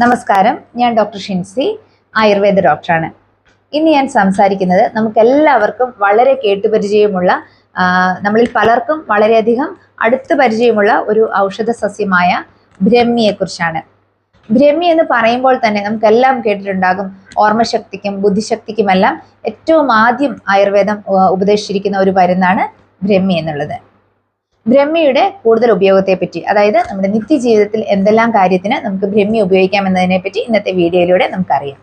നമസ്കാരം. ഞാൻ ഡോക്ടർ ഷിൻസി ആയുർവേദ ഡോക്ടറാണ്. ഇന്ന് ഞാൻ സംസാരിക്കുന്നത് നമുക്ക് എല്ലാവർക്കും വളരെ കേട്ടുപരിചയമുള്ള നമ്മളിൽ പലർക്കും വളരെയധികം അടുത്ത് പരിചയമുള്ള ഒരു ഔഷധ സസ്യമായ ബ്രഹ്മിയെക്കുറിച്ചാണ്. ബ്രഹ്മി എന്ന് പറയുമ്പോൾ തന്നെ നമുക്കെല്ലാം കേട്ടിട്ടുണ്ടാകും. ഓർമ്മശക്തിക്കും ബുദ്ധിശക്തിക്കുമെല്ലാം ഏറ്റവും ആദ്യം ആയുർവേദം ഉപദേശിച്ചിരിക്കുന്ന ഒരു മരുന്നാണ് ബ്രഹ്മി എന്നുള്ളത്. ബ്രഹ്മിയുടെ കൂടുതൽ ഉപയോഗത്തെ പറ്റി അതായത് നമ്മുടെ നിത്യജീവിതത്തിൽ എന്തെല്ലാം കാര്യത്തിന് നമുക്ക് ബ്രഹ്മി ഉപയോഗിക്കാം എന്നതിനെ പറ്റി ഇന്നത്തെ വീഡിയോയിലൂടെ നമുക്കറിയാം.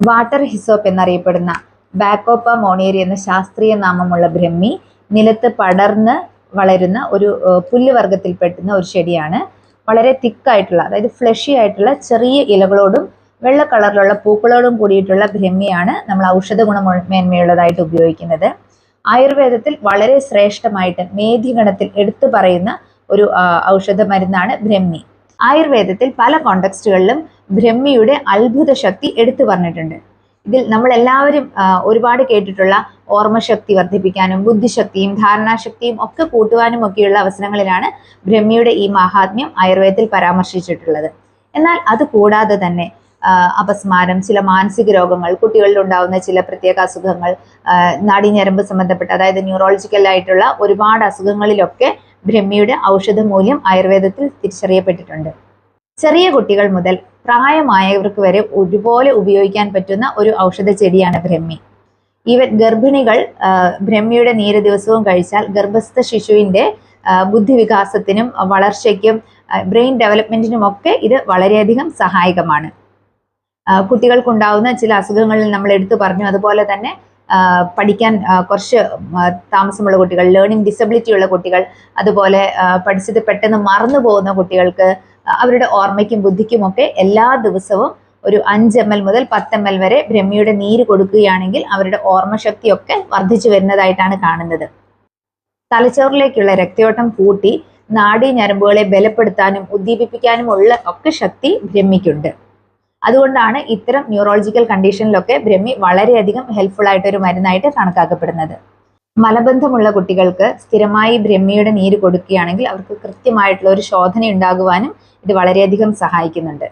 വാട്ടർ ഹിസോപ്പ് എന്നറിയപ്പെടുന്ന ബാക്കോപ്പ മോണിയറി എന്ന ശാസ്ത്രീയ നാമമുള്ള ബ്രഹ്മി നിലത്ത് പടർന്ന് വളരുന്ന ഒരു പുല്ല് പുല്ല് വർഗത്തിൽപ്പെടുന്ന ഒരു ചെടിയാണ്. വളരെ തിക്കായിട്ടുള്ള അതായത് ഫ്ലഷി ആയിട്ടുള്ള ചെറിയ ഇലകളോടും വെള്ള കളറിലുള്ള പൂക്കളോടും കൂടിയിട്ടുള്ള ബ്രഹ്മിയാണ് നമ്മൾ ഔഷധ ഗുണമേന്മയുള്ളതായിട്ട് ഉപയോഗിക്കുന്നത്. ആയുർവേദത്തിൽ വളരെ ശ്രേഷ്ഠമായിട്ട് മേധിഗണത്തിൽ എടുത്തു പറയുന്ന ഒരു ഔഷധ മരുന്നാണ് ബ്രഹ്മി. ആയുർവേദത്തിൽ പല കോണ്ടക്സ്റ്റുകളിലും ബ്രഹ്മിയുടെ അത്ഭുത ശക്തി എടുത്തു പറഞ്ഞിട്ടുണ്ട്. ഇതിൽ നമ്മൾ എല്ലാവരും ഒരുപാട് കേട്ടിട്ടുള്ള ഓർമ്മശക്തി വർദ്ധിപ്പിക്കാനും ബുദ്ധിശക്തിയും ധാരണാശക്തിയും ഒക്കെ കൂട്ടുവാനും ഒക്കെയുള്ള അവസരങ്ങളിലാണ് ബ്രഹ്മിയുടെ ഈ മഹാത്മ്യം ആയുർവേദത്തിൽ പരാമർശിച്ചിട്ടുള്ളത്. എന്നാൽ അത് കൂടാതെ തന്നെ അപസ്മാരം ചില മാനസിക രോഗങ്ങൾ കുട്ടികളിൽ ഉണ്ടാകുന്ന ചില പ്രത്യേക അസുഖങ്ങൾ നാടിഞ്ഞരമ്പ് സംബന്ധപ്പെട്ട അതായത് ന്യൂറോളജിക്കൽ ആയിട്ടുള്ള ഒരുപാട് അസുഖങ്ങളിലൊക്കെ ബ്രഹ്മിയുടെ ഔഷധ മൂല്യം ആയുർവേദത്തിൽ തിരിച്ചറിയപ്പെട്ടിട്ടുണ്ട്. ചെറിയ കുട്ടികൾ മുതൽ പ്രായമായവർക്ക് വരെ ഒരുപോലെ ഉപയോഗിക്കാൻ പറ്റുന്ന ഒരു ഔഷധ ചെടിയാണ് ബ്രഹ്മി. ഇവ ഗർഭിണികൾ ബ്രഹ്മിയുടെ നീര് ദിവസവും കഴിച്ചാൽ ഗർഭസ്ഥ ശിശുവിന്റെ ബുദ്ധിവികാസത്തിനും വളർച്ചയ്ക്കും ബ്രെയിൻ ഡെവലപ്മെന്റിനും ഒക്കെ ഇത് വളരെയധികം സഹായകമാണ്. കുട്ടികൾക്കുണ്ടാവുന്ന ചില അസുഖങ്ങളിൽ നമ്മൾ എടുത്തു പറഞ്ഞു. അതുപോലെ തന്നെ പഠിക്കാൻ കുറച്ച് താമസമുള്ള കുട്ടികൾ ലേണിംഗ് ഡിസബിലിറ്റി ഉള്ള കുട്ടികൾ അതുപോലെ പഠിച്ചത് പെട്ടെന്ന് മറന്നു പോകുന്ന കുട്ടികൾക്ക് അവരുടെ ഓർമ്മയ്ക്കും ബുദ്ധിക്കും ഒക്കെ എല്ലാ ദിവസവും ഒരു അഞ്ച് എം എൽ മുതൽ പത്ത് എം എൽ വരെ ബ്രഹ്മിയുടെ നീര് കൊടുക്കുകയാണെങ്കിൽ അവരുടെ ഓർമ്മശക്തിയൊക്കെ വർദ്ധിച്ചു വരുന്നതായിട്ടാണ് കാണുന്നത്. തലച്ചോറിലേക്കുള്ള രക്തയോട്ടം കൂട്ടി നാഡീ ഞരമ്പുകളെ ബലപ്പെടുത്താനും ഉദ്ദീപിപ്പിക്കാനും ഉള്ള ഒക്കെ ശക്തി ബ്രഹ്മിക്കുണ്ട് അതുകൊണ്ടാണ് ഇത്തരം ന്യൂറോളജിക്കൽ കണ്ടീഷനിലൊക്കെ ബ്രഹ്മി വളരെയധികം ഹെൽപ്ഫുൾ ആയിട്ട് ഒരു മരുന്നായിട്ട് കണക്കാക്കപ്പെടുന്നത്. മലബന്ധമുള്ള കുട്ടികൾക്ക് സ്ഥിരമായി ബ്രഹ്മിയുടെ നീര് കൊടുക്കുകയാണെങ്കിൽ അവർക്ക് കൃത്യമായിട്ടുള്ള ഒരു ശോധന ഉണ്ടാകുവാനും ഇത് വളരെയധികം സഹായിക്കുന്നുണ്ട്.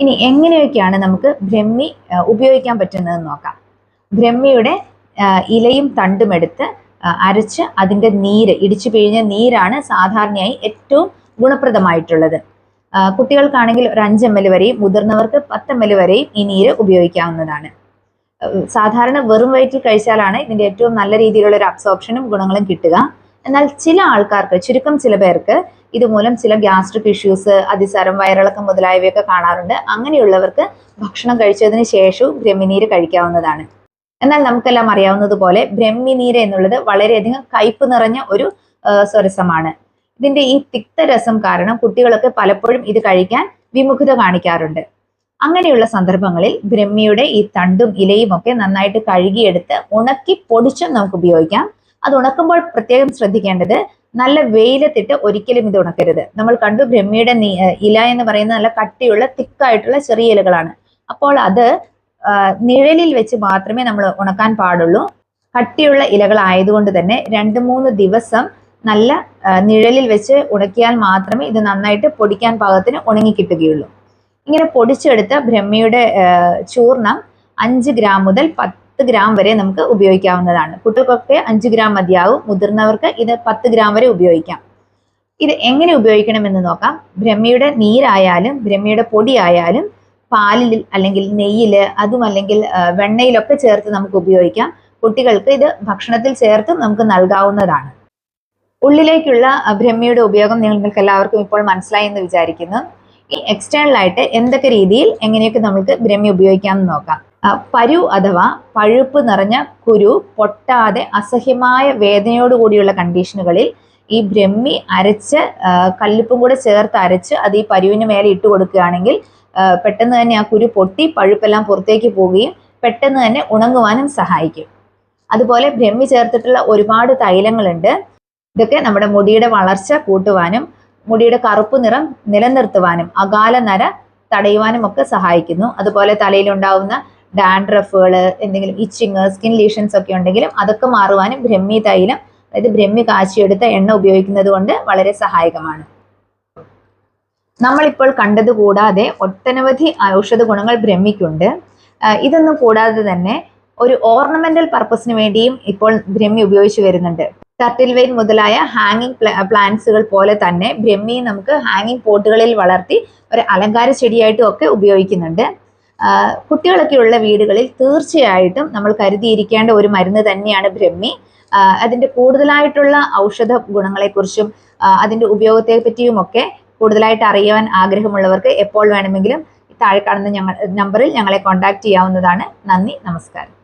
ഇനി എങ്ങനെയൊക്കെയാണ് നമുക്ക് ബ്രഹ്മി ഉപയോഗിക്കാൻ പറ്റുന്നതെന്ന് നോക്കാം. ബ്രഹ്മിയുടെ ഇലയും തണ്ടും എടുത്ത് അരച്ച് അതിന്റെ നീര് ഇടിച്ചു പിഴിഞ്ഞ നീരാണ് സാധാരണയായി ഏറ്റവും ഗുണപ്രദമായിട്ടുള്ളത്. കുട്ടികൾക്കാണെങ്കിൽ ഒരു അഞ്ച് എം എൽ വരെയും മുതിർന്നവർക്ക് പത്ത് എം എൽ വരെയും ഈ നീര് ഉപയോഗിക്കാവുന്നതാണ്. സാധാരണ വെറും വയറ്റിൽ കഴിച്ചാലാണ് ഇതിന്റെ ഏറ്റവും നല്ല രീതിയിലുള്ള ഒരു അബ്സോർപ്ഷനും ഗുണങ്ങളും കിട്ടുക. എന്നാൽ ചില ആൾക്കാർക്ക് ചുരുക്കം ചില പേർക്ക് ഇതുമൂലം ചില ഗ്യാസ്ട്രിക് ഇഷ്യൂസ് അതിസാരം വയറിളക്കം മുതലായവയൊക്കെ കാണാറുണ്ട്. അങ്ങനെയുള്ളവർക്ക് ഭക്ഷണം കഴിച്ചതിന് ശേഷവും ബ്രഹ്മിനീര് കഴിക്കാവുന്നതാണ്. എന്നാൽ നമുക്കെല്ലാം അറിയാവുന്നതുപോലെ ബ്രഹ്മിനീര് എന്നുള്ളത് വളരെയധികം കയ്പ് നിറഞ്ഞ ഒരു സ്വരസമാണ്. ഇതിന്റെ ഈ തിക്തരസം കാരണം കുട്ടികളൊക്കെ പലപ്പോഴും ഇത് കഴിക്കാൻ വിമുഖത കാണിക്കാറുണ്ട്. അങ്ങനെയുള്ള സന്ദർഭങ്ങളിൽ ബ്രഹ്മിയുടെ ഈ തണ്ടും ഇലയും ഒക്കെ നന്നായിട്ട് കഴുകിയെടുത്ത് ഉണക്കി പൊടിച്ചും നമുക്ക് ഉപയോഗിക്കാം. അത് ഉണക്കുമ്പോൾ പ്രത്യേകം ശ്രദ്ധിക്കേണ്ടത് നല്ല വെയിലത്തിട്ട് ഒരിക്കലും ഇത് ഉണക്കരുത്. നമ്മൾ കണ്ടു ബ്രഹ്മിയുടെ ഇല എന്ന് പറയുന്നത് നല്ല കട്ടിയുള്ള തിക്കായിട്ടുള്ള ചെറിയ ഇലകളാണ്. അപ്പോൾ അത് നിഴലിൽ വെച്ച് മാത്രമേ നമ്മൾ ഉണക്കാൻ പാടുള്ളൂ. കട്ടിയുള്ള ഇലകളായതുകൊണ്ട് തന്നെ രണ്ട് മൂന്ന് ദിവസം നല്ല നിഴലിൽ വെച്ച് ഉണക്കിയാൽ മാത്രമേ ഇത് നന്നായിട്ട് പൊടിക്കാൻ പാകത്തിന് ഉണങ്ങി കിട്ടുകയുള്ളൂ ഇങ്ങനെ പൊടിച്ചെടുത്ത ബ്രഹ്മയുടെ ചൂർണം അഞ്ച് ഗ്രാം മുതൽ പത്ത് ഗ്രാം വരെ നമുക്ക് ഉപയോഗിക്കാവുന്നതാണ്. കുട്ടികൾക്കൊക്കെ അഞ്ച് ഗ്രാം മതിയാവും മുതിർന്നവർക്ക് ഇത് പത്ത് ഗ്രാം വരെ ഉപയോഗിക്കാം. ഇത് എങ്ങനെ ഉപയോഗിക്കണമെന്ന് നോക്കാം. ബ്രഹ്മയുടെ നീരായാലും ബ്രഹ്മയുടെ പൊടിയായാലും പാലിൽ അല്ലെങ്കിൽ നെയ്യിൽ അതും അല്ലെങ്കിൽ വെണ്ണയിലൊക്കെ ചേർത്ത് നമുക്ക് ഉപയോഗിക്കാം. കുട്ടികൾക്ക് ഇത് ഭക്ഷണത്തിൽ ചേർത്ത് നമുക്ക് നൽകാവുന്നതാണ്. ഉള്ളിലേക്കുള്ള ബ്രഹ്മിയുടെ ഉപയോഗം നിങ്ങൾക്ക് എല്ലാവർക്കും ഇപ്പോൾ മനസ്സിലായി എന്ന് വിചാരിക്കുന്നു. ഈ എക്സ്റ്റേണൽ ആയിട്ട് എന്തൊക്കെ രീതിയിൽ എങ്ങനെയൊക്കെ നമുക്ക് ബ്രഹ്മി ഉപയോഗിക്കാമെന്ന് നോക്കാം. പരു അഥവാ പഴുപ്പ് നിറഞ്ഞ കുരു പൊട്ടാതെ അസഹ്യമായ വേദനയോട് കൂടിയുള്ള കണ്ടീഷനുകളിൽ ഈ ബ്രഹ്മി അരച്ച് കല്ലുപ്പും കൂടെ ചേർത്ത് അരച്ച് അത് ഈ പരുവിന് മേലെ ഇട്ട് കൊടുക്കുകയാണെങ്കിൽ പെട്ടെന്ന് തന്നെ ആ കുരു പൊട്ടി പഴുപ്പെല്ലാം പുറത്തേക്ക് പോവുകയും പെട്ടെന്ന് തന്നെ ഉണങ്ങുവാനും സഹായിക്കും. അതുപോലെ ബ്രഹ്മി ചേർത്തിട്ടുള്ള ഒരുപാട് തൈലങ്ങളുണ്ട്. ഇതൊക്കെ നമ്മുടെ മുടിയുടെ വളർച്ച കൂട്ടുവാനും മുടിയുടെ കറുപ്പ് നിറം നിലനിർത്തുവാനും അകാല നര തടയുവാനും ഒക്കെ സഹായിക്കുന്നു. അതുപോലെ തലയിലുണ്ടാവുന്ന ഡാൻഡ്രഫുകൾ എന്തെങ്കിലും ഇച്ചിങ് സ്കിൻ ലീഷൻസ് ഒക്കെ ഉണ്ടെങ്കിലും അതൊക്കെ മാറുവാനും ബ്രഹ്മി തൈലം അതായത് ബ്രഹ്മി കാച്ചിയെടുത്ത എണ്ണ ഉപയോഗിക്കുന്നത് കൊണ്ട് വളരെ സഹായകമാണ്. നമ്മളിപ്പോൾ കണ്ടത് കൂടാതെ ഒട്ടനവധി ഔഷധ ഗുണങ്ങൾ ബ്രഹ്മിക്കുണ്ട്. ഇതൊന്നും കൂടാതെ തന്നെ ഒരു ഓർണമെന്റൽ പർപ്പസിന് വേണ്ടിയും ഇപ്പോൾ ബ്രഹ്മി ഉപയോഗിച്ചു വരുന്നുണ്ട്. ടർട്ടിൽ വെയിൻ മുതലായ ഹാങ്ങിങ് പ്ലാന്റ്സുകൾ പോലെ തന്നെ ബ്രഹ്മി നമുക്ക് ഹാങ്ങിങ് പോട്ടുകളിൽ വളർത്തി ഒരു അലങ്കാര ചെടിയായിട്ടും ഒക്കെ ഉപയോഗിക്കുന്നുണ്ട്. ആ, കുട്ടികളൊക്കെയുള്ള വീടുകളിൽ തീർച്ചയായിട്ടും നമ്മൾ കരുതിയിരിക്കേണ്ട ഒരു മരുന്ന് തന്നെയാണ് ബ്രഹ്മി അതിന്റെ അതിന്റെ കൂടുതലായിട്ടുള്ള ഔഷധ ഗുണങ്ങളെക്കുറിച്ചും അതിന്റെ ഉപയോഗത്തെ പറ്റിയുമൊക്കെ കൂടുതലായിട്ട് അറിയാൻ ആഗ്രഹമുള്ളവർക്ക് എപ്പോൾ വേണമെങ്കിലും താഴെ കാണുന്ന ഞങ്ങൾ നമ്പറിൽ ഞങ്ങളെ കോൺടാക്ട് ചെയ്യാവുന്നതാണ്. നന്ദി നമസ്കാരം.